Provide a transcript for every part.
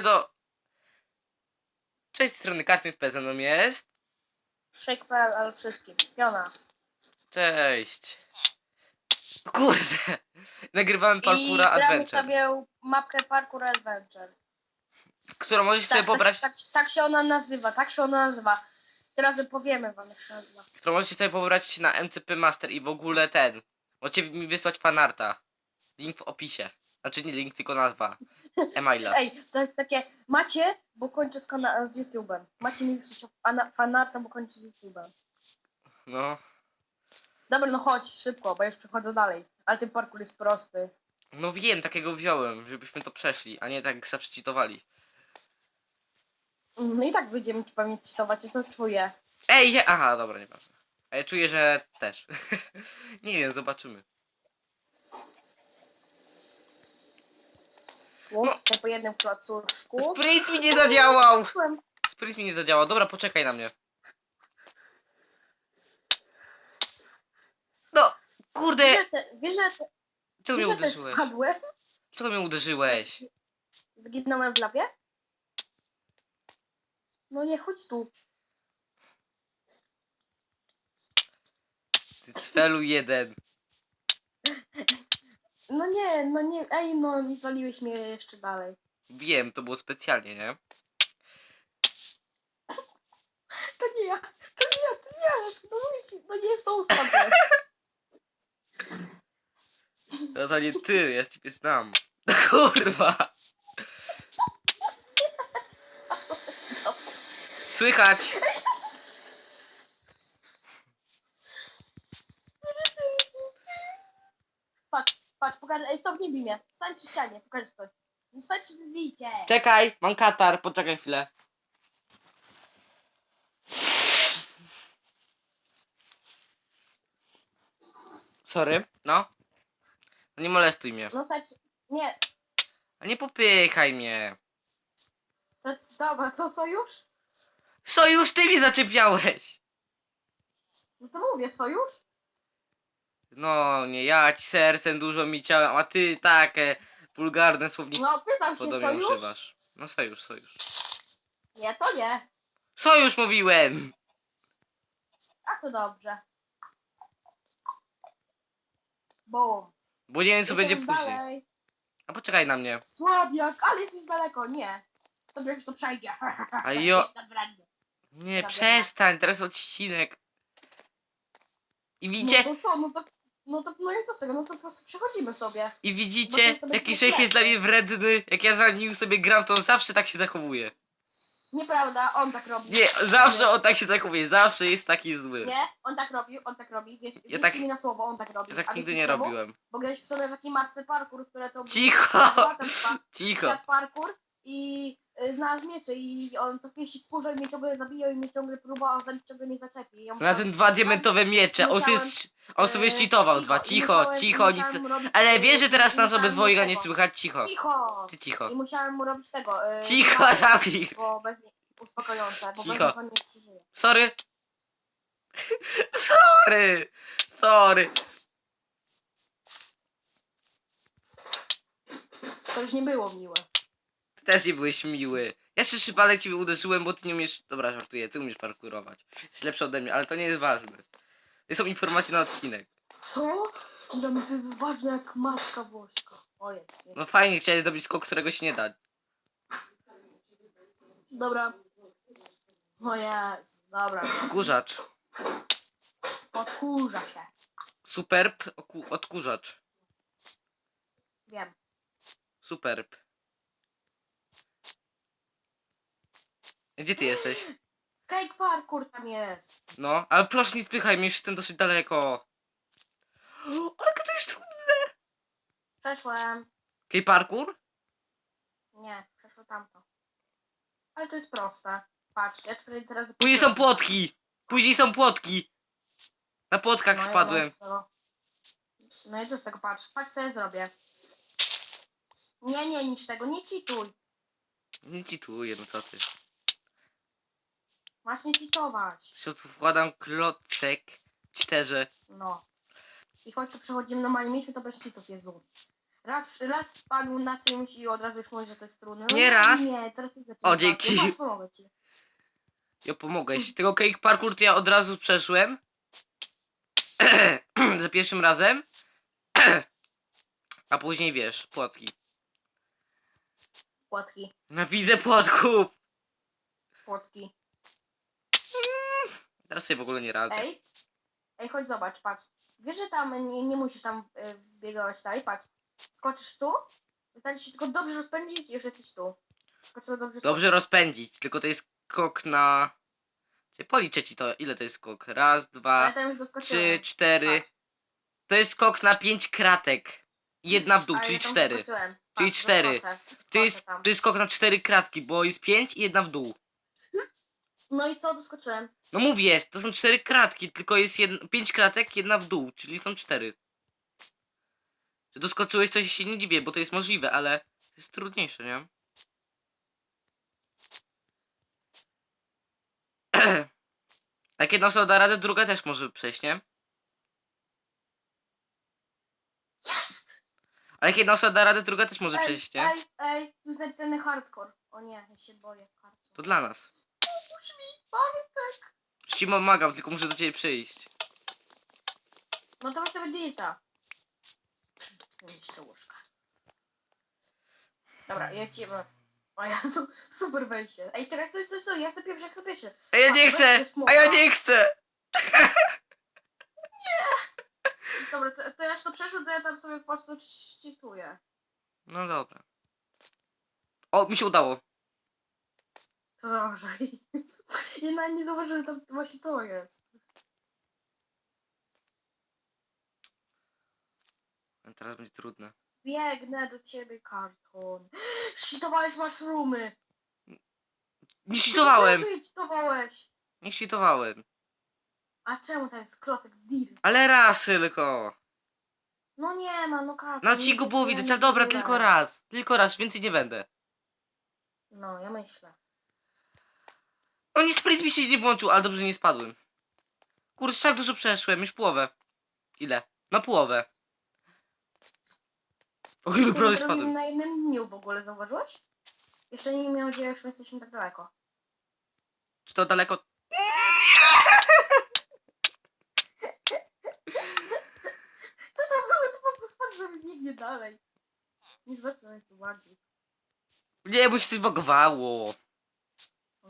do... Cześć, strony Kartyn w mną jest. Shake.pl, ale wszystkim. Piona. Cześć. Kurde. Nagrywamy I Parkoura gramy Adventure, sobie mapkę Parkour Adventure. którą możecie sobie Tak, pobrać, tak, tak, tak się ona nazywa, tak się ona nazywa. Teraz powiemy wam jak się nazywa. którą możecie sobie pobrać na MCP Master i w ogóle ten. Możecie mi wysłać fanarta. Link w opisie. Znaczy nie link, tylko nazwa. Emaila. Ej, to jest takie, macie, bo kończę z, kana- z YouTube'em. Macie mi wysłać fana- fanarta, bo kończę z YouTube'em. No. Dobra, no chodź, szybko, bo już przechodzę dalej. Ale ten parkour jest prosty. No wiem, takiego wziąłem, żebyśmy to przeszli, a nie tak zawsze cheatowali. No i tak będziemy pewnie czytować, ja to czuję. Ej, je... aha, dobra, nieważne. A ja czuję, że też. nie wiem, zobaczymy. Łódkę po jednym klocuszku. Sprint mi nie zadziałał! Szłem. Mi nie zadziałał. Dobra, poczekaj na mnie. No, kurde! Wiesz, że te- wiesz, że te- Czego mnie wiesz, że też uderzyłeś? spadłem? Czego mnie uderzyłeś? Zginąłem w lawie? No nie, chodź tu. Ty cfelu jeden. No nie, no nie, ej no, nie zwaliłeś mnie jeszcze dalej. Wiem, to było specjalnie, nie? To nie ja, to nie ja, to nie ja, no nic, no nie jest to ustawę. No to nie ty, ja ciebie znam. No kurwa! Słychać! Patrz, patrz, pokażę, ej stop, nie bij mnie. Stań przy ścianie, pokażę coś. Nie przy bijcie. Czekaj, mam katar, poczekaj chwilę. Sorry, no. No nie molestuj mnie. No stań, nie, A nie popychaj mnie. to, dobra, to sojusz? Sojusz, ty mi zaczepiałeś! No to mówię, sojusz? No, nie ja ci sercem dużo mi ciałem, a ty takie wulgarne słownictwo No pytam się, podobnie sojusz? używasz. No sojusz, sojusz. Nie, to nie. Sojusz mówiłem! A to dobrze. Bum. Bo nie wiem co będzie Idziemy później. dalej. A poczekaj na mnie. Słabiak, ale jesteś daleko, nie. Tobie już to przejdzie. A jo- Dobra, nie. Nie, Dobra. przestań, teraz odcinek. I widzicie, No to co, no to, no to, no i co z tego, no to po prostu przechodzimy sobie. i widzicie, bo to- to będzie jaki szejk jest dla mnie wredny. Jak ja za nim sobie gram, to on zawsze tak się zachowuje. Nieprawda, on tak robi. Nie, zawsze on tak się zachowuje, zawsze jest taki zły. Nie, on tak robił, on tak robi, wiesz, Ja tak- mi na słowo, on tak robi. Ja tak A nigdy wiecie nie czemu? robiłem. Bo graliśmy sobie w takiej marce parkour, które to... Cicho! Cicho. Świat parkour i y, znalazł miecze i on co chwilę się i mnie ciągle zabijał i mnie ciągle próbował zabić, ciągle mnie zaczepi. I ja Znalazłem musiałam- dwa diamentowe miecze, on, on sobie zcheatował dwa. Cicho, musiałem- cicho, nic. musiałem mu robić, Ale wiesz, że teraz nas musiałem mu obydwojga nie tego- słychać? Cicho. Cicho! Ty cicho. I musiałem mu robić tego. y, Cicho, Zabir. Bo bez nie, uspokojące, bo Cicho. bez niego nie przeżyje. Sorry. Sorry. Sorry. To już nie było miłe. Ty też nie byłeś miły. Ja jeszcze przypadek ciebie uderzyłem, bo ty nie umiesz... Dobra, żartuję, ty umiesz parkurować. Jesteś lepszy ode mnie, ale to nie jest ważne. Są informacje na odcinek. Co? Dla mnie to jest ważne jak matka boska. O jest. No fajnie, chciałeś zrobić skok, którego się nie da. Dobra. O jest, dobra. Kurzacz. Odkurza się. Superb oku- odkurzacz. Wiem. Superb. Gdzie ty jesteś? Cake parkour tam jest. No, ale proszę nie spychaj mnie, już jestem dosyć daleko. Ale to jest trudne. Przeszłem. Okej, parkour? Nie, przeszło tamto. Ale to jest proste. Patrz, ja tutaj teraz... Później są płotki. Później są płotki. Na płotkach i spadłem. no z tego- No i co z tego, patrz. Patrz co ja zrobię. Nie, nie, nic tego, nie cheatuj. Nie cituję, no co ty. Masz nie cheatować. Środku wkładam klocek. Czterze. No. I chodź tu przechodzimy normalnie, mieliśmy to bez cheatów, Jezu. Raz, raz spadł na czymś i od razu już mówi, że to jest trudne. No Nie raz. Nie, teraz nie O, dzięki. Ja pomogę ci. Ja pomogłeś. Tego cake parkour to ja od razu przeszłem. Za pierwszym razem. A później wiesz, płotki. Płotki, Nienawidzę płotków! płotki. Teraz sobie w ogóle nie radzę. Ej, ej, chodź zobacz, patrz. Wiesz, że tam nie, nie musisz tam y, biegać dalej, patrz. Skoczysz tu, wystarczy się tylko dobrze rozpędzić i już jesteś tu. Tylko trzeba dobrze Dobrze rozpędzić, tylko to jest skok na... Cię Policzę ci to, ile to jest skok? Raz, skoczyć. Ja dwa, tam już trzy, cztery. Patrz. To jest skok na pięć kratek. Jedna w dół, Ale czyli ja tam cztery. doskoczyłem. Czyli Patrz, cztery. doskoczę, To jest, tam. to jest skok na cztery kratki, bo jest pięć i jedna w dół. No i co, doskoczyłem. No mówię, to są cztery kratki, tylko jest jedna, pięć kratek, jedna w dół, czyli są cztery. Że doskoczyłeś, to się nie dziwię, bo to jest możliwe, ale to jest trudniejsze, nie? Jak jedna osoba da radę, druga też może przejść, nie? Ale jak jedna osoba da radę, druga też może Ej, przejść, nie? ej, ej, tu jest napisane hardcore. O nie, ja się boję hardcore. To dla nas. Bartek. Ci pomagam, tylko muszę do ciebie przyjść. No to sobie dieta. Jeszcze łóżka. Dobra, ja cię... O ja, su, super wejście. Ej, czekaj, stój, stój, stój, ja chcę pierwszy, ja chcę pierwszy. A ja nie chcę! A ja nie chcę! Dobra, to, to ja to przeszło, to ja tam sobie po prostu czytuję. No dobra. O, mi się udało. To dobrze. Ja nawet nie zauważyłem, że tam właśnie to jest. Teraz będzie trudne. Biegnę do ciebie, karton. Shitowałeś maszrumy. Nie cheatowałem! Czemu cheatowałeś? Nie cheatowałem. A czemu tam jest klocek dir? Ale raz tylko. No nie ma, no karton. Na odcinku było widać, ale dobra, tylko raz. Tylko raz, więcej nie będę. No, ja myślę. O nie, sprint mi się nie włączył, ale dobrze nie spadłem. Kurczę, tak dużo przeszłem, już połowę. Ile? Na połowę. O ile prawie spadłem. na jednym dniu w ogóle, zauważyłeś? Jeszcze nie miał gdzie już jesteśmy tak daleko. Czy to daleko? Co tam było? To po prostu spadł sobie biegnie dalej. Nie zwracaj bardziej. Nie, bo się coś bagowało.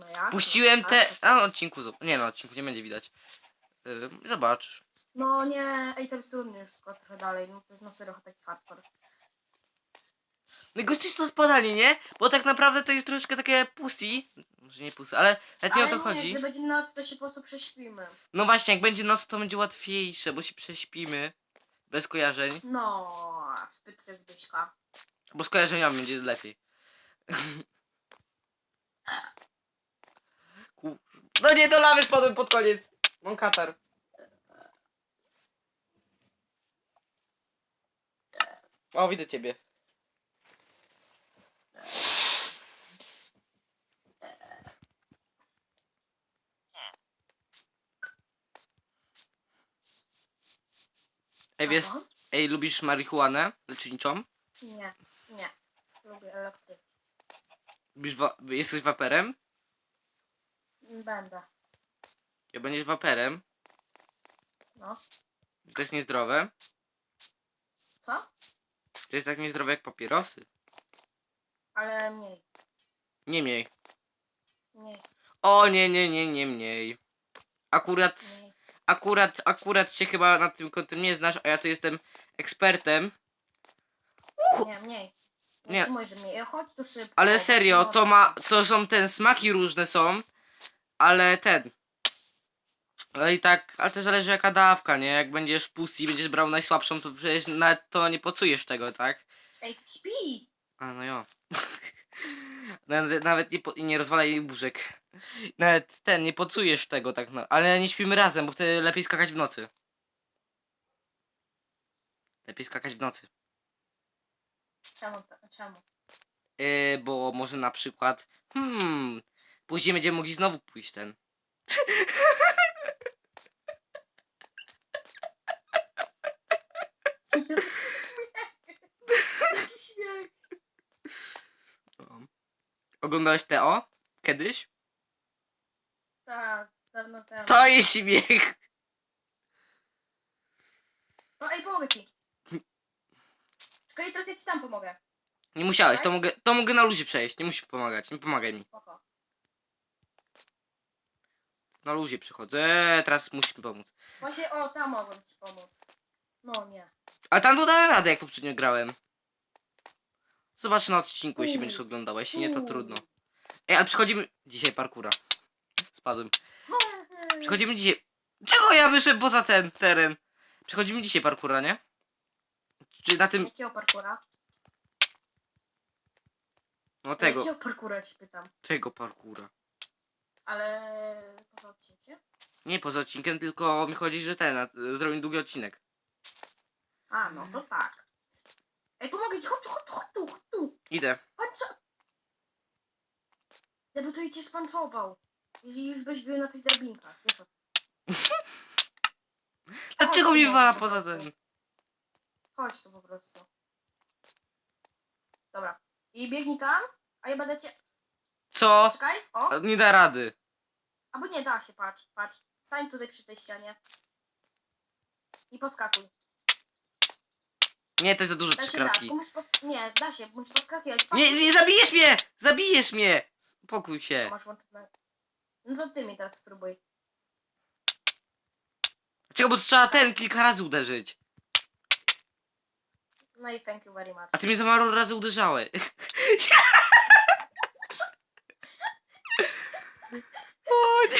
No ja? Puściłem No, te... A, na odcinku, zob- nie na odcinku, nie będzie widać. Yy, zobaczysz. No nie, ej, to jest trudny już skład trochę dalej. No to jest na serio taki hardcore. Najgorsze jest to spadanie, nie? Bo tak naprawdę to jest troszeczkę takie pussy. Może nie pussy, ale nawet nie o Ale to chodzi. gdy będzie noc, to się po prostu prześpimy. No właśnie, jak będzie noc, to będzie łatwiejsze, bo się prześpimy. Bez kojarzeń. No, szpytkę Zbyśka. Bo z kojarzeniami będzie lepiej. No nie, do lawy spadłem pod koniec. Mam katar. O, widzę ciebie. Ej, wiesz, Aha. ej, lubisz marihuanę leczniczą? Nie, nie. Lubię elektryk. Lubisz wa- jesteś waperem? Będę. Jak będziesz waperem, No. to jest niezdrowe. Co? To jest tak niezdrowe jak papierosy. Ale mniej. Nie mniej. Mniej. O nie, nie, nie, nie mniej. Akurat, Mniej. akurat, akurat się chyba nad tym kątem nie znasz, a ja tu jestem ekspertem. Nie, mniej. Nie. Nie. Ty mówisz, że mniej. Chodź tu szybko. Ale serio, się to ma, to są ten, smaki różne są, ale ten. No i tak, ale to zależy jaka dawka, nie? Jak będziesz pussy i będziesz brał najsłabszą, to przecież nawet to nie pocujesz tego, tak? Ej, śpi! A no jo. nawet, nawet nie, po, nie rozwalaj łóżek. Nawet ten, nie pocujesz tego tak no. Ale nie śpimy razem, bo wtedy lepiej skakać w nocy. Lepiej skakać w nocy. Czemu? to- Czemu? Yy, bo może na przykład. Hmm. Później będziemy mogli znowu pójść ten. Taki śmiech. Oglądałeś Teo? Kiedyś? Tak, dawno temu. To jest śmiech! No i pomogę ci. Czekaj, teraz ja ci tam pomogę. Nie musiałeś, to tak? mogę, to mogę na luzie przejść, nie musisz pomagać, nie pomagaj mi. Spoko. Na luzie przychodzę, eee, teraz musisz mi pomóc. Właśnie, o, tam mogłem ci pomóc. No nie. Ale tam to dałem radę, jak poprzednio grałem. Zobacz na odcinku, jeśli będziesz oglądał, a jeśli nie, to trudno. Ej, ale przychodzimy... Dzisiaj parkura. Spadłem. Przychodzimy dzisiaj... Czego ja wyszedłem poza ten teren? Przychodzimy dzisiaj parkura, nie? Czy na tym... Jakiego parkura? No tego, Jakiego parkura ci pytam? tego parkura. Ale poza odcinkiem? Nie poza odcinkiem, tylko mi chodzi, że ten, a, zrobimy długi odcinek. A, no to tak. Ej, pomogę ci, chodź, tu, chodź, tu, chodź tu, chodź tu. Idę. Chodź, co? Ja by to i cię spancował. Jeśli już byś był na tych drabinkach, wiesz o Dlaczego Chodź, mi no, wala po poza ten? Chodź tu po prostu. Dobra. I biegnij tam, a ja będę cię... Co? Czekaj, o. Nie da rady. Albo nie, da się, patrz, patrz. Stań tutaj przy tej ścianie. I podskakuj. Nie, to jest za dużo Da się, da. kratki. tylko musisz pod... Nie, da się, musisz podskakiwać. Patrz, Nie, nie zabijesz mnie! Zabijesz mnie! Spokój się. Masz łączone. No to ty mi teraz spróbuj. Dlaczego? Bo trzeba ten kilka razy uderzyć. No i thank you very much. A ty mnie za mało razy uderzałeś. o nie.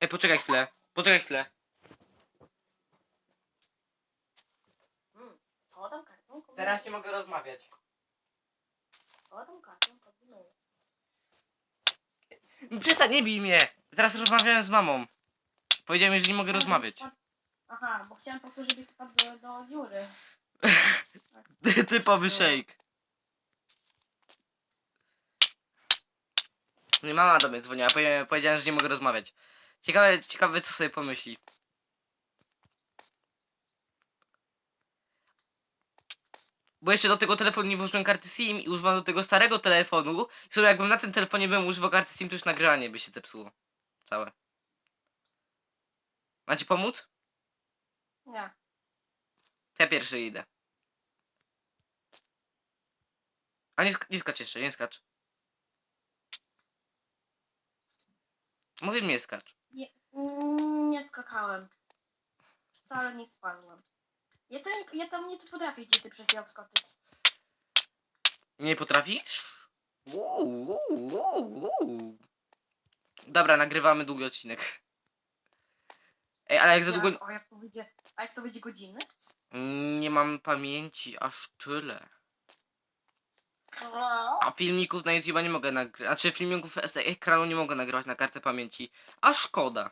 Ej, poczekaj chwilę. Poczekaj chwilę. Mm. Co tam kartą? Teraz nie mogę rozmawiać. Co tam kartą? Przestań, nie bij mnie. Teraz rozmawiałem z mamą. Powiedziałem, że nie mogę rozmawiać. Aha, bo chciałem po prostu, żebyś spadł do, do dziury. Typowy shake. Nie, mama do mnie dzwoniła, powie- powiedziałem, że nie mogę rozmawiać. Ciekawe, ciekawe co sobie pomyśli. Bo jeszcze do tego telefonu nie włożyłem karty SIM i używam do tego starego telefonu. I sobie jakbym na tym telefonie bym używał karty SIM, to już nagrywanie by się zepsuło. Całe. Macie pomóc? Nie. To ja pierwszy idę. A nie, sk- nie skacz jeszcze, nie skacz. Mówię nie skacz. Nie, mm, nie skakałem. Wcale nie spadłem. Ja tam, ja tam nie potrafię gdzie ty przez wskoczyć. Nie potrafisz? Uuu, uuu, uuu. Dobra, nagrywamy długi odcinek. Ej, ale jak za długo... O, jak to wyjdzie, a jak to wyjdzie godziny? Nie mam pamięci aż tyle. A filmików na YouTube nie mogę nagrywać. Znaczy filmików z ekranu nie mogę nagrywać na kartę pamięci. A szkoda.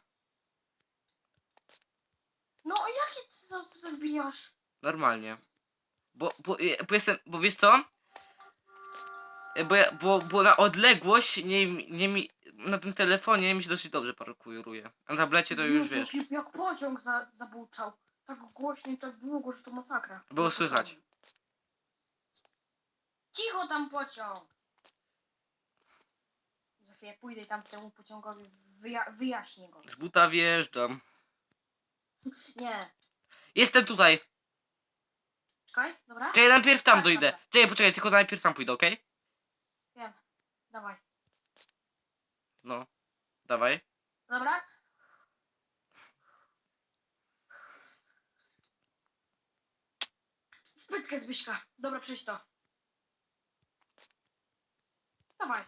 No a jakie ty to zrobiłaś? Normalnie. Bo, bo, e, bo jestem, bo wiesz co? E, Bo, ja, bo, bo na odległość nie, nie mi, na tym telefonie mi się dosyć dobrze parkuruje. A na tablecie to już wiesz. Jak, jak pociąg za, zabuczał. Tak głośno i tak długo, że to masakra. Było słychać. Cicho tam pociąg! Za chwilę pójdę tam temu pociągowi wyja wyjaśnię go. Z buta wjeżdżam. Nie. Jestem tutaj. Czekaj, dobra? Czekaj, najpierw tam Tak, dojdę. dobra. Czekaj, poczekaj, tylko najpierw tam pójdę, okej? Wiem. Dawaj. No. Dawaj. Dobra? Spytkę Zbyszka. Dobra, przejdź to. Dawaj.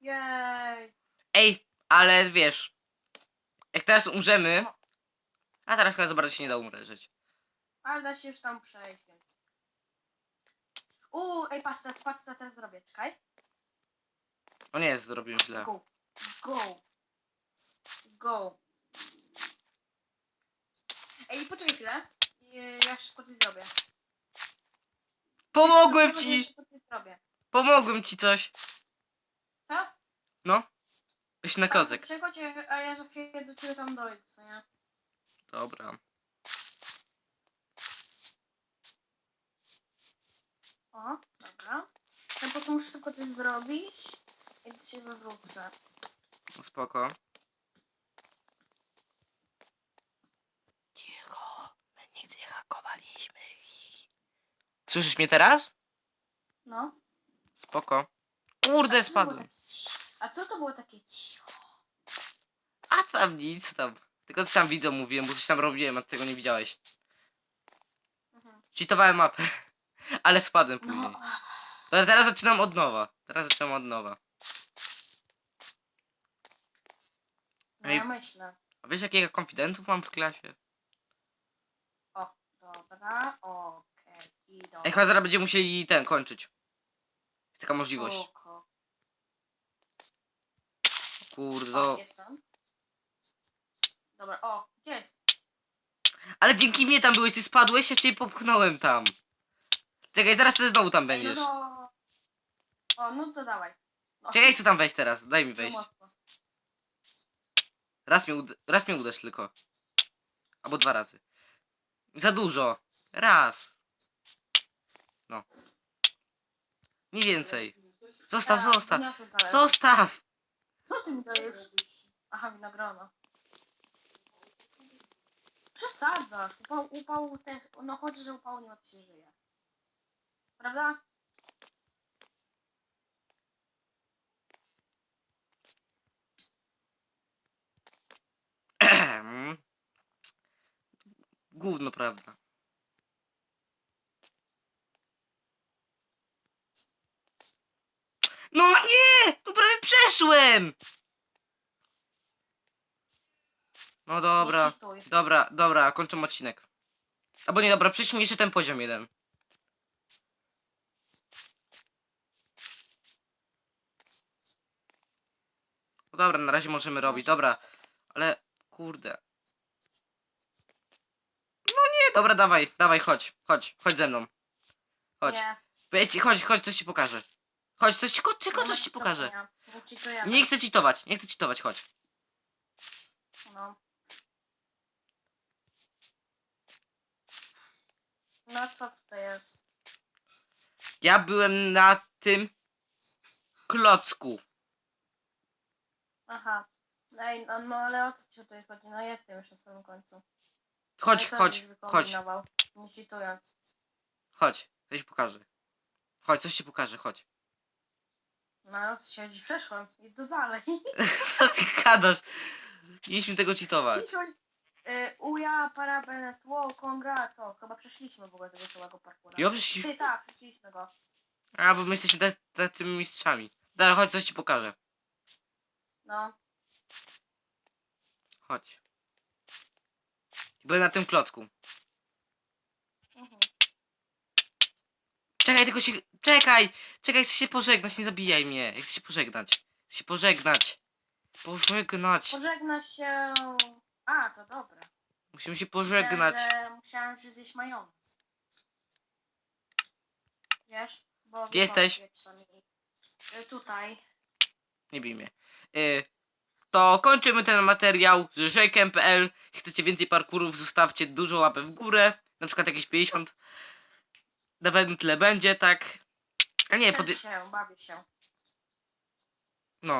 Jej. Ej, ale wiesz. Jak teraz umrzemy. A teraz chyba za bardzo się nie da umrzeć. Ale da się już tam przejść, więc. Uuu, ej, patrz, teraz, patrz co teraz zrobię. Czekaj. O nie, zrobiłem źle. Go. Go. Go. Ej, poczekaj chwilę. Ja szybko coś zrobię. Pomogłem ci! szybko coś zrobię. Pomogłem ci coś. Co? No. Jeszcze na klocek. Czego cię, a ja za chwilę do ciebie tam dojdę, co nie? Dobra. O, dobra. Ja po prostu muszę tylko coś zrobić i do ciebie wrócę. No spoko. Cicho, my nigdy nie hakowaliśmy. Słyszysz mnie teraz? No. Spoko. Kurde, spadłem. A co to było takie cicho? A tam nic tam. Tylko coś tam widzą mówiłem, bo coś tam robiłem, a ty tego nie widziałeś. Mhm. Cheatowałem mapę. Ale spadłem później. No, To teraz zaczynam od nowa. Teraz zaczynam od nowa. no Ej. ja myślę. A wiesz jakiego konfidentów mam w klasie? O, dobra, okej, idą. Ej, chyba zaraz będziemy musieli ten kończyć. Jest taka możliwość. Spoko. Kurde, O, to... jestem. Dobra, o, jest? Ale dzięki mnie tam byłeś, ty spadłeś, ja cię popchnąłem tam. Czekaj, zaraz ty znowu tam będziesz. No to... O, no to dawaj. No, Czekaj, chcę tam wejść teraz, daj mi wejść. mocno. Raz mnie, ud- raz mnie uderz tylko. Albo dwa razy. Za dużo. Raz. No. Nie więcej. Zostaw, zostaw. wniosę talerz. Zostaw! Co ty mi dajesz? Aha, winogrono. Przesadzasz. Upał, upał ten, no chodzi, że upału nie ma, to się żyje. Prawda? Gówno, prawda. No nie! Tu prawie przeszłem! No Nie dobra, cheatuj. dobra, dobra, kończę odcinek. Albo nie, dobra, przejdźmy jeszcze ten poziom jeden. No dobra, na razie możemy robić, dobra, ale kurde. No nie, dobra, dawaj, dawaj, chodź, chodź, chodź ze mną. Chodź, Nie. Chodź, chodź, coś ci pokażę. Chodź, coś ci, ko- ma coś ci pokażę. Nie chcę cheatować, nie chcę cheatować, chodź. No. No co to jest? Ja byłem na tym klocku. Aha. Ej, no, no ale o co ci tutaj chodzi? No jestem już na samym końcu. Chodź, to chodź, żeś chodź, wykombinował, Nie chodź, coś ci pokażę. Chodź, coś ci pokażę, chodź. No, co chodzi? Przeszłam. I to dalej. Co ty gadasz? Mieliśmy tego cheatować. Y, uja, parabenes, wow, congrats. O, chyba przeszliśmy w ogóle tego całego parkura. Jo, przecież... Ty, tak, przeszliśmy go. A, bo my jesteśmy tacy- tacymi mistrzami. Dobra, chodź, coś ci pokażę. No. Chodź. Byłem na tym klocku. Mhm. Czekaj, tylko się... Czekaj! Czekaj, chcę się pożegnać, nie zabijaj mnie. Ja chcę się pożegnać. Chcę się pożegnać. Pożegnać. Pożegna się... A, to dobra. Musimy się pożegnać. Myślałem, że, myślałem, że zjeść majonez. Wiesz? Bo Gdzie jesteś? Y, Tutaj. Nie bij mnie. Y, to kończymy ten materiał z Shakem.pl. Chcecie więcej parkurów, zostawcie dużo łapę w górę. Na przykład jakieś 50. Na tyle będzie, tak. A nie, pod... Cieszę się, bawię się. No.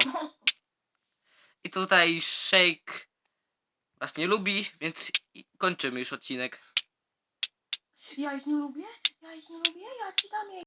I tutaj Shake was nie lubi, więc kończymy już odcinek. Ja ich nie lubię? Ja ich nie lubię? Ja ci dam jej.